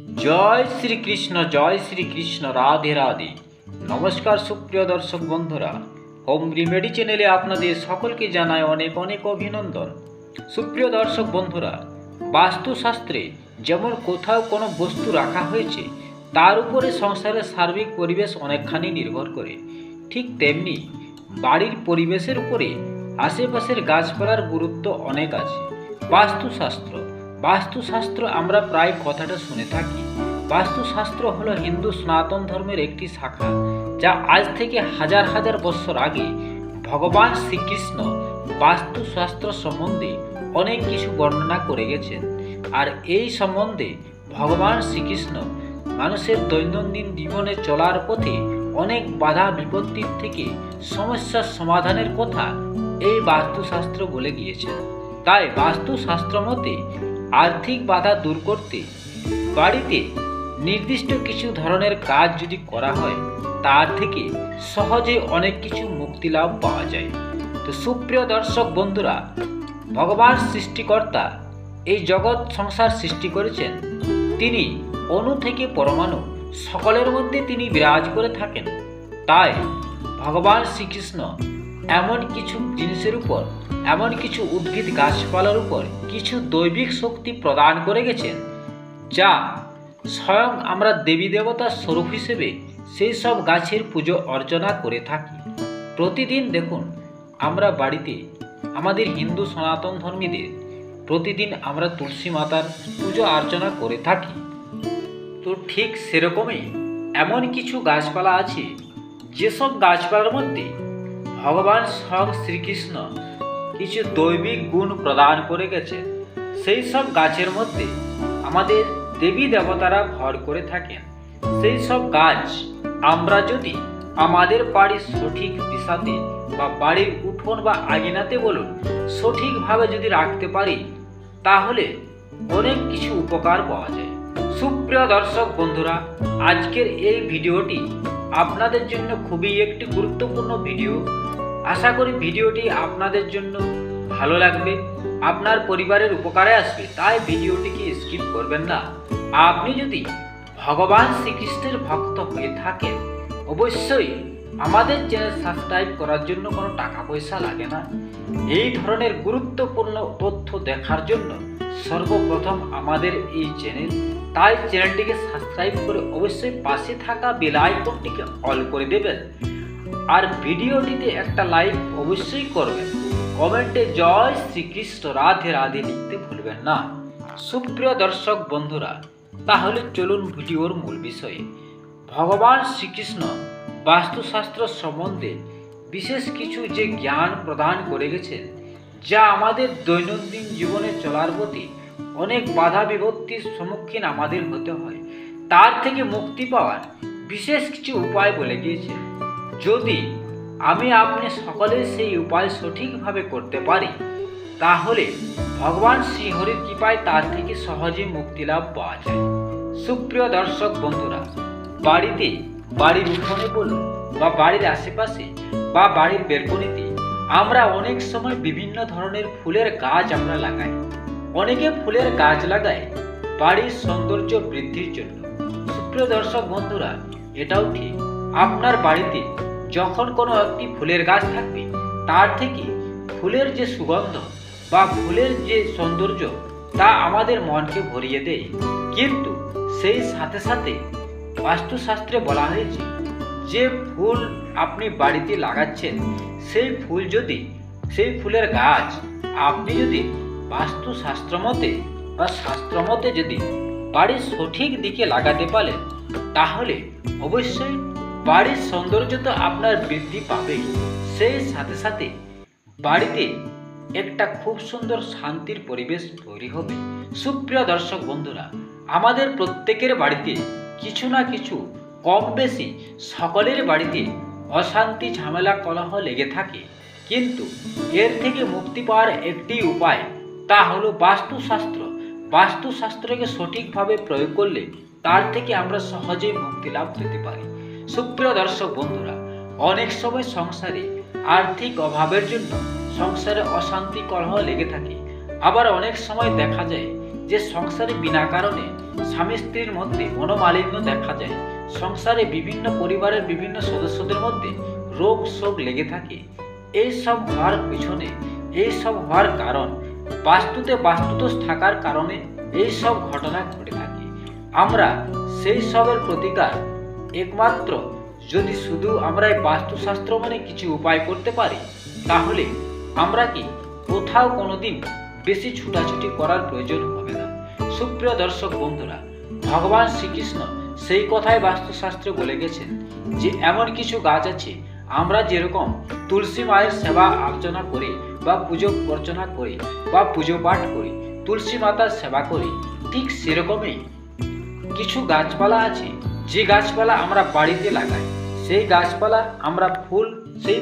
জয় শ্রীকৃষ্ণ জয় শ্রীকৃষ্ণ, রাধে রাধে। নমস্কার সুপ্রিয় দর্শক বন্ধুরা। হোম রিমেডি চ্যানেলে আপনাদের সকলকে জানায় অনেক অনেক অভিনন্দন। সুপ্রিয় দর্শক বন্ধুরা, বাস্তুশাস্ত্রে যেমন কোথাও কোনো বস্তু রাখা হয়েছে, তার উপরে সংসারের সার্বিক পরিবেশ অনেকখানি নির্ভর করে। ঠিক তেমনি বাড়ির পরিবেশের উপরে আশেপাশের গাছপালার গুরুত্ব অনেক আছে। বাস্তুশাস্ত্র বাস্তুশাস্ত্র আমরা প্রায় কথাটা শুনে থাকি। বাস্তুশাস্ত্র হলো হিন্দু সনাতন ধর্মের একটি শাখা, যা আজ থেকে হাজার হাজার বছর আগে ভগবান শ্রীকৃষ্ণ বাস্তুশাস্ত্র সম্বন্ধে অনেক কিছু বর্ণনা করে গেছেন। আর এই সম্বন্ধে ভগবান শ্রীকৃষ্ণ মানুষের দৈনন্দিন জীবনে চলার পথে অনেক বাধা বিপত্তির থেকে সমস্যার সমাধানের কথা এই বাস্তুশাস্ত্র বলে গিয়েছেন। তাই বাস্তুশাস্ত্র মতে আর্থিক বাধা দূর করতে বাড়িতে নির্দিষ্ট কিছু ধরনের কাজ যদি করা হয়, তার থেকে সহজে অনেক কিছু মুক্তি লাভ পাওয়া যায়। তো সুপ্রিয় দর্শক বন্ধুরা, ভগবান সৃষ্টিকর্তা এই জগৎ সংসার সৃষ্টি করেছেন। তিনি অণু থেকে পরমাণু, সকলের মধ্যে তিনি বিরাজ করে থাকেন। তাই ভগবান শ্রীকৃষ্ণ এমন কিছু জিনিসের উপর এমন কিছু উদ্ভিদ গাছপালার উপর কিছু দৈবিক শক্তি প্রদান করে গেছেন, যা স্বয়ং আমরা দেবী দেবতার স্বরূপ হিসেবে সেই সব গাছের পুজো অর্চনা করে থাকি। প্রতিদিন দেখুন, আমরা বাড়িতে আমাদের হিন্দু সনাতন ধর্মীদের প্রতিদিন আমরা তুলসী মাতার পুজো অর্চনা করে থাকি। তো ঠিক সেরকমই এমন কিছু গাছপালা আছে, যেসব গাছপালার মধ্যে ভগবান স্বয়ং শ্রীকৃষ্ণ কিছু দৈবিক গুণ প্রদান করে গেছে। সেই সব গাছের মধ্যে আমাদের দেবী দেবতারা ভর করে থাকেন। সেই সব গাছ আমরা যদি আমাদের বাড়ির সঠিক দিশাতে বা বাড়ির উঠোন বা আগিনাতে বলুন, সঠিকভাবে যদি রাখতে পারি, তাহলে অনেক কিছু উপকার পাওয়া যায়। সুপ্রিয় দর্শক বন্ধুরা, আজকের এই ভিডিওটি আপনাদের জন্য খুবই একটি গুরুত্বপূর্ণ ভিডিও। আশা করি ভিডিওটি আপনাদের জন্য ভালো লাগবে। আপনার পরিবারের উপকারে আসবে, তাই ভিডিওটিকে স্কিপ করবেন না। আপনি যদি ভগবান শ্রীকৃষ্ণের ভক্ত হয়ে থাকেন, অবশ্যই আমাদের চ্যানেল সাবস্ক্রাইব করার জন্য কোনো টাকা পয়সা লাগে না। এই ধরনের গুরুত্বপূর্ণ তথ্য দেখার জন্য সর্বপ্রথম আমাদের এই চ্যানেল। তাই চ্যানেলটিকে সাবস্ক্রাইব করে অবশ্যই পাশে থাকা বেল আইকনটিকে অল করে দেবেন। আর ভিডিওটিতে একটা লাইক অবশ্যই করবেন। কমেন্টে জয় শ্রীকৃষ্ণ, রাধে রাধে লিখতে ভুলবেন না। সুপ্রিয় দর্শক বন্ধুরা, তাহলে চলুন ভিডিওর মূল বিষয়ে। ভগবান শ্রীকৃষ্ণ বাস্তুশাস্ত্র সম্বন্ধে বিশেষ কিছু যে জ্ঞান প্রদান করে গেছেন, যা আমাদের দৈনন্দিন জীবনে চলার প্রতি অনেক বাধা বিপত্তির সম্মুখীন আমাদের হতে হয়, তার থেকে মুক্তি পাওয়ার বিশেষ কিছু উপায় বলে গিয়েছে। যদি আমি আপনি সকলে সেই উপায় সঠিকভাবে করতে পারি, তাহলে ভগবান শ্রীহরির কৃপায় তার থেকে সহজে মুক্তি লাভ পাওয়া যায়। সুপ্রিয় দর্শক বন্ধুরা, বাড়িতে, বাড়ির উঠোনে বলুন বা বাড়ির আশেপাশে বা বাড়ির বেলকনিতে আমরা অনেক সময় বিভিন্ন ধরনের ফুলের গাছ আমরা লাগাই। অনেকে ফুলের গাছ লাগায় বাড়ির সৌন্দর্য বৃদ্ধির জন্য। সুপ্রিয় দর্শক বন্ধুরা, এটাও ঠিক। আপনার বাড়িতে যখন কোনো একটি ফুলের গাছ থাকবে, তার থেকে ফুলের যে সুগন্ধ বা ফুলের যে সৌন্দর্য, তা আমাদের মনকে ভরিয়ে দেয়। কিন্তু সেই সাথে সাথে বাস্তুশাস্ত্রে বলা হয়েছে, যে ফুল আপনি বাড়িতে লাগাচ্ছেন, সেই ফুল যদি, সেই ফুলের গাছ আপনি যদি বাস্তুশাস্ত্র মতে বা শাস্ত্র মতে যদি বাড়ির সঠিক দিকে লাগাতে পারেন, তাহলে অবশ্যই বাড়ির সৌন্দর্য তো আপনার বৃদ্ধি পাবেই। সেই সাথে সাথে বাড়িতে একটা খুব সুন্দর শান্তির পরিবেশ তৈরি হবে। সুপ্রিয় দর্শক বন্ধুরা, আমাদের প্রত্যেকের বাড়িতে কিছু না কিছু কম বেশি সকলের বাড়িতে অশান্তি ঝামেলা কলহ লেগে থাকে। কিন্তু এর থেকে মুক্তি পাওয়ার একটি উপায় তা হলো বাস্তুশাস্ত্র। বাস্তুশাস্ত্রকে সঠিকভাবে প্রয়োগ করলে তার থেকে আমরা সহজেই মুক্তি লাভ পেতে পারি। সুপ্রিয় দর্শক বন্ধুরা, অনেক সময় সংসারে আর্থিক অভাবের জন্য সংসারে অশান্তি কলহ লেগে থাকে। আবার অনেক সময় দেখা যায় যে সংসারে বিনা কারণে স্বামী স্ত্রীর মধ্যে মনোমালিন্য দেখা যায়। সংসারে বিভিন্ন পরিবারের বিভিন্ন সদস্যদের মধ্যে রোগ শোক লেগে থাকে। এই সব হওয়ার পিছনে এই সব হওয়ার কারণ, বাস্তুতে বাস্তুদোষ থাকার কারণে এই সব ঘটনা ঘটে থাকে। আমরা সেই সবের প্রতিকার একমাত্র। যদি শুধু আমরা এই বাস্তুশাস্ত্র মানে কিছু উপায় করতে পারি, তাহলে আমরা কি কোথাও কোনোদিন বেশি ছুটাছুটি করার প্রয়োজন হবে না? সুপ্রিয় দর্শক বন্ধুরা, ভগবান শ্রীকৃষ্ণ সেই কথাই বাস্তুশাস্ত্রে বলে গেছেন যে, এমন কিছু গাছ আছে, আমরা যেরকম তুলসী মায়ের সেবা আর্চনা করি বা পুজো অর্চনা করি বা পুজো পাঠ করি, তুলসী মাতার সেবা করি, ঠিক সেরকমই কিছু গাছপালা আছে যে গাছপালা আমরা বাড়িতে লাগাই, সেই গাছপালা আমরা ফুল, সেই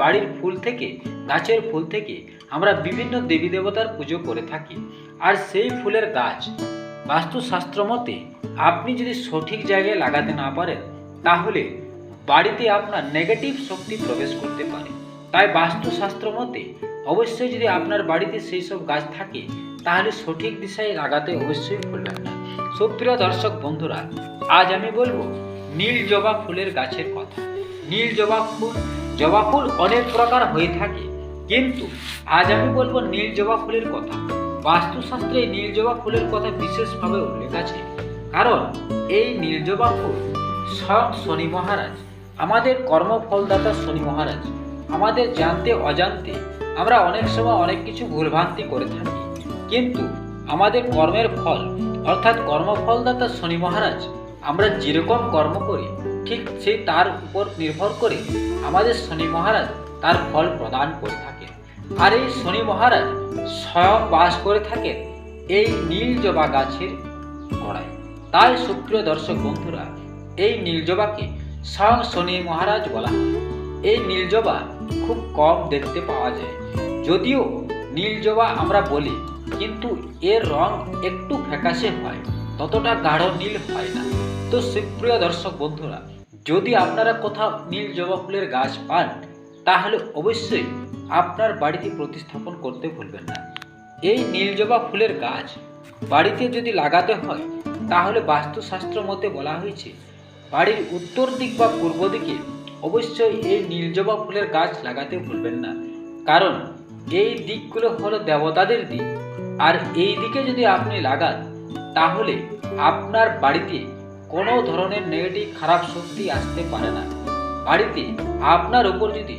বাড়ির ফুল থেকে, গাছের ফুল থেকে আমরা বিভিন্ন দেবী দেবতার পুজো করে থাকি। আর সেই ফুলের গাছ, বাস্তুশাস্ত্র মতে আপনি যদি সঠিক জায়গায় লাগাতে না পারেন, তাহলে বাড়িতে আপনার নেগেটিভ শক্তি প্রবেশ করতে পারে। তাই বাস্তুশাস্ত্র মতে অবশ্যই যদি আপনার বাড়িতে সেই সব গাছ থাকে, তাহলে সঠিক দিশায় লাগাতে অবশ্যই ভুলবেন না। সুপ্রিয় দর্শক বন্ধুরা, আজ আমি বলব নীল জবা ফুলের গাছের কথা। নীল জবা ফুল জবা ফুল অনেক প্রকার হয়ে থাকে, কিন্তু আজ আমি বলব নীল জবা ফুলের কথা। বাস্তুশাস্ত্রে নীল জবা ফুলের কথা বিশেষভাবে উল্লেখ আছে, কারণ এই নীল জবা ফুল স্বয়ং শনি মহারাজ, আমাদের কর্মফলদাতা শনি মহারাজ, আমাদের জানতে অজান্তে আমরা অনেক সময় অনেক কিছু ভুলভ্রান্তি করে থাকি। কিন্তু আমাদের কর্মের ফল অর্থাৎ কর্মফলদাতা শনি মহারাজ, আমরা যেরকম কর্ম করি, ঠিক সেই তার উপর নির্ভর করে আমাদের শনি মহারাজ তার ফল প্রদান করে থাকেন। আর এই শনি মহারাজ স্বয়ং বাস করে থাকেন এই নীল জবা গাছের গোড়ায়। তাই সুপ্রিয় দর্শক বন্ধুরা, এই নীলজবাকে স্বয়ং শনি মহারাজ বলা হয়। এই নীলজবা খুব কম দেখতে পাওয়া যায়। যদিও নীলজবা আমরা বলি, কিন্তু এর রং একটু ফ্যাকাশে হয়, ততটা গাঢ় নীল হয় না। তো সুপ্রিয় দর্শক বন্ধুরা, যদি আপনারা কোথাও নীল জবা ফুলের গাছ পান, তাহলে অবশ্যই আপনার বাড়িতে প্রতিস্থাপন করতে ভুলবেন না। এই নীল জবা ফুলের গাছ বাড়িতে যদি লাগাতে হয়, তাহলে বাস্তুশাস্ত্র মতে বলা হয়েছে, বাড়ির উত্তর দিক বা পূর্ব দিকে অবশ্যই এই নীলজবা ফুলের গাছ লাগাতে ভুলবেন না। কারণ এই দিকগুলো হলো দেবতাদের দিক, আর এই দিকে যদি আপনি লাগান, তাহলে আপনার বাড়িতে কোনো ধরনের নেগেটিভ খারাপ শক্তি আসতে পারে না। বাড়িতে আপনার উপর যদি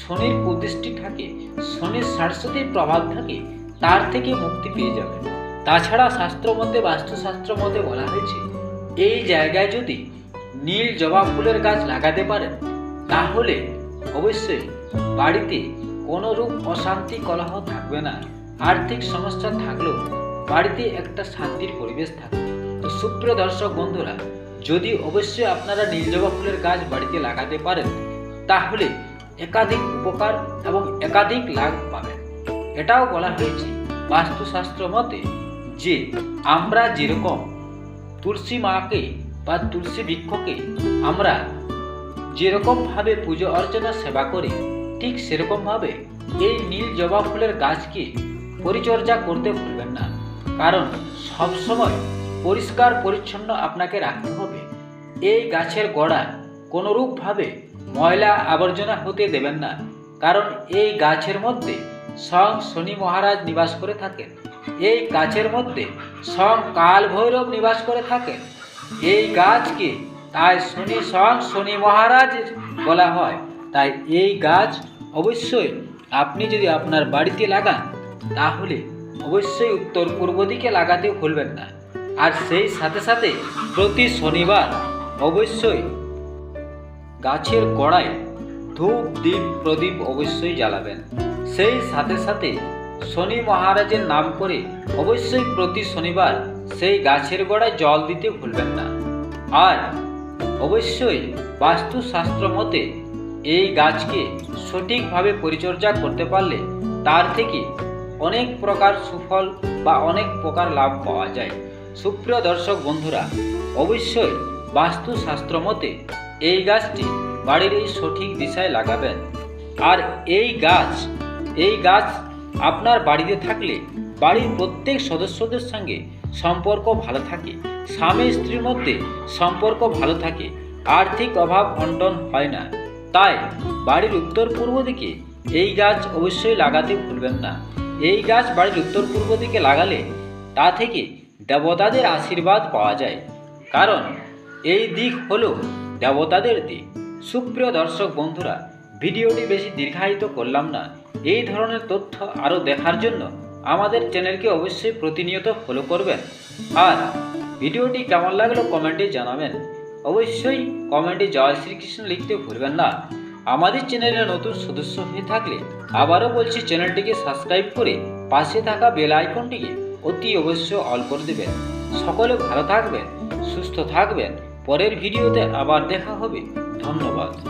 শনির কুদৃষ্টি থাকে, শনির সারস্বতীর প্রভাব থাকে, তার থেকে মুক্তি পেয়ে যাবেন। তাছাড়া শাস্ত্র মতে বাস্তুশাস্ত্র মতে বলা হয়েছে, এই জায়গায় যদি নীল জবা ফুলের গাছ লাগাতে পারেন, তাহলে অবশ্যই বাড়িতে কোনো রূপ অশান্তি কলহ থাকবে না। আর্থিক সমস্যা থাকলেও বাড়িতে একটা শান্তির পরিবেশ থাকবে তো সুপ্রিয় দর্শক বন্ধুরা, যদি অবশ্যই আপনারা নীল জবা ফুলের গাছ বাড়িতে লাগাতে পারেন, তাহলে একাধিক উপকার এবং একাধিক লাভ পাবেন। এটাও বলা হয়েছে বাস্তুশাস্ত্র মতে যে আমরা যেরকম তুলসী মাকে বা তুলসী বৃক্ষকে আমরা যেরকমভাবে পুজো অর্চনা সেবা করি ঠিক সেরকমভাবে এই নীল জবা ফুলের গাছকে পরিচর্যা করতে ভুলবেন না। কারণ সবসময় পরিষ্কার পরিচ্ছন্ন আপনাকে রাখতে হবে। এই গাছের গোড়া কোনোরূপভাবে ময়লা আবর্জনা হতে দেবেন না। কারণ এই গাছের মধ্যে স্বয়ং শনি মহারাজ নিবাস করে থাকেন। এই গাছের মধ্যে স্বয়ং কাল ভৈরব নিবাস করে থাকেন। এই গাছকে তাই শনি স্বয়ং শনি মহারাজ বলা হয়। তাই এই গাছ অবশ্যই আপনি যদি আপনার বাড়িতে লাগান, তাহলে অবশ্যই উত্তর পূর্ব দিকে লাগাতে ভুলবেন না। আর সেই সাথে সাথে প্রতি শনিবার অবশ্যই গাছের গোড়ায় ধূপ দ্বীপ প্রদীপ অবশ্যই জ্বালাবেন। সেই সাথে সাথে শনি মহারাজের নাম করে অবশ্যই প্রতি শনিবার সেই গাছের গোড়ায় জল দিতে ভুলবেন না। আর অবশ্যই বাস্তুশাস্ত্র মতে এই গাছকে সঠিকভাবে পরিচর্যা করতে পারলে তার থেকে অনেক প্রকার সুফল বা অনেক প্রকার লাভ পাওয়া যায়। সুপ্রিয় দর্শক বন্ধুরা, অবশ্যই বাস্তুশাস্ত্র মতে এই গাছটি বাড়ির এই সঠিক দিশায় লাগাবেন। আর এই গাছ এই গাছ আপনার বাড়িতে থাকলে বাড়ির প্রত্যেক সদস্যদের সঙ্গে সম্পর্ক ভালো থাকে। স্বামী স্ত্রীর মধ্যে সম্পর্ক ভালো থাকে। আর্থিক অভাব অন্টন হয় না। তাই বাড়ির উত্তর পূর্ব দিকে এই গাছ অবশ্যই লাগাতে ভুলবেন না। এই গাছ বাড়ির উত্তর পূর্ব দিকে লাগালে তা থেকে দেবতাদের আশীর্বাদ পাওয়া যায়। কারণ এই দিক হল দেবতাদের দিক। সুপ্রিয় দর্শক বন্ধুরা, ভিডিওটি বেশি দীর্ঘায়িত করলাম না। এই ধরনের তথ্য আরও দেখার জন্য আমাদের চ্যানেলকে অবশ্যই প্রতিনিয়ত ফলো করবেন। আর ভিডিওটি কেমন লাগল কমেন্টে জানাবেন। অবশ্যই কমেন্টে জয় শ্রীকৃষ্ণ লিখতে ভুলবেন না। আমাদের চ্যানেলে নতুন সদস্য হয়ে থাকলে আবারও বলছি চ্যানেলটিকে সাবস্ক্রাইব করে পাশে থাকা বেল আইকনটিকে অতি অবশ্য অল করে দেবেন। সকলে ভালো থাকবেন, সুস্থ থাকবেন। পরের ভিডিওতে আবার দেখা হবে। ধন্যবাদ।